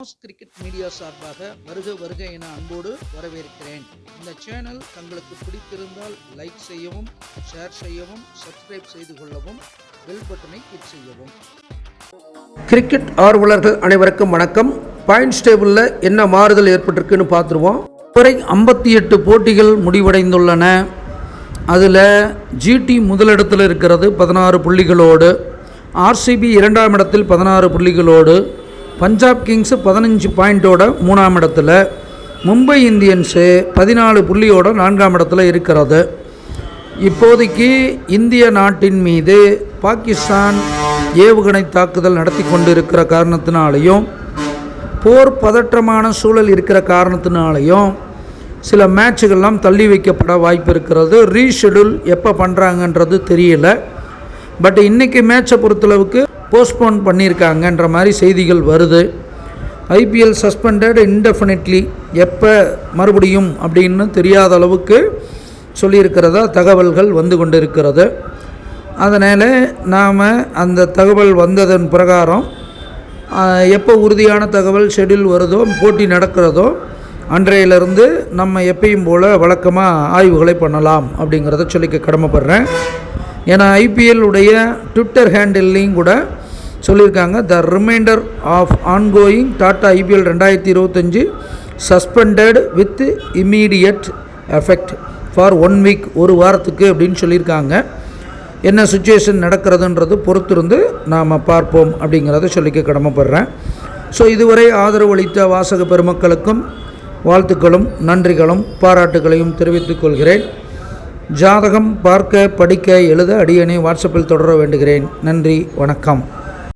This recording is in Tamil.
ஸ்போர்ட்ஸ் கிரிக்கெட் மீடியா சார்பாக வருக வருக என அன்போடு வரவேற்கிறேன். இந்த சேனல் தங்களுக்கு பிடித்திருந்தால் லைக் செய்யவும் ஷேர் செய்யவும் சப்ஸ்கிரைப் செய்து கொள்ளவும் பெல் பட்டனை கிளிக் செய்யவும். கிரிக்கெட் ஆர்வலர்கள் அனைவருக்கும் வணக்கம். பாயிண்ட்ஸ் டேபிளில் என்ன மாறுதல் ஏற்பட்டிருக்குன்னு பார்த்துருவோம். வரை ஐம்பத்தி எட்டு போட்டிகள் முடிவடைந்துள்ளன. அதில் ஜிடி முதலிடத்தில் இருக்கிறது பதினாறு புள்ளிகளோடு ஆர்சிபி இரண்டாம் இடத்தில் பதினாறு புள்ளிகளோடு பஞ்சாப் கிங்ஸு பதினஞ்சு பாயிண்டோட மூணாம் இடத்துல மும்பை இந்தியன்ஸு பதினாலு புள்ளியோட நான்காம் இடத்துல இருக்கிறது. இப்போதைக்கு இந்திய நாட்டின் மீது பாகிஸ்தான் ஏவுகணை தாக்குதல் நடத்தி கொண்டிருக்கிற காரணத்தினாலையும் போர் பதற்றமான சூழல் இருக்கிற காரணத்தினாலையும் சில மேட்சுகள்லாம் தள்ளி வைக்கப்பட வாய்ப்பு இருக்கிறது. ரீஷெடியூல் எப்போ பண்ணுறாங்கன்றது தெரியல. பட் இன்றைக்கி மேட்சை பொறுத்தளவுக்கு போஸ்ட்போன் பண்ணியிருக்காங்கன்ற மாதிரி செய்திகள் வருது. ஐபிஎல் சஸ்பெண்டட் இன்டெஃபினெட்லி எப்போ மறுபடியும் அப்படின்னு தெரியாத அளவுக்கு சொல்லியிருக்கிறதா தகவல்கள் வந்து கொண்டிருக்கிறது. அதனால் நாம் அந்த தகவல் வந்ததன் பிரகாரம் எப்போ உறுதியான தகவல் ஷெடியூல் வருதோ போட்டி நடக்கிறதோ அன்றையிலிருந்து நம்ம எப்பயும் போல் வழக்கமாக ஆய்வுகளை பண்ணலாம் அப்படிங்கிறத சொல்லிக்க கடமைப்படுறேன். ஏன்னா ஐபிஎல் உடைய ட்விட்டர் ஹேண்டில்லையும் கூட சொல்லியிருக்காங்க. The reminder of ongoing Tata IPL ரெண்டாயிரத்தி இருபத்தஞ்சு suspended with immediate effect for one week ஒரு வாரத்துக்கு அப்படின்னு சொல்லியிருக்காங்க. என்ன சுச்சுவேஷன் நடக்கிறதுன்றது பொறுத்திருந்து நாம் பார்ப்போம் அப்படிங்கிறத சொல்லிக்க கடமைப்படுறேன். ஸோ இதுவரை ஆதரவு அளித்த வாசக பெருமக்களுக்கும் வாழ்த்துக்களும் நன்றிகளும் பாராட்டுகளையும் தெரிவித்துக் கொள்கிறேன். ஜாதகம் பார்க்க படிக்க எழுத அடியனை வாட்ஸ்அப்பில் தொடர வேண்டுகிறேன். நன்றி வணக்கம்.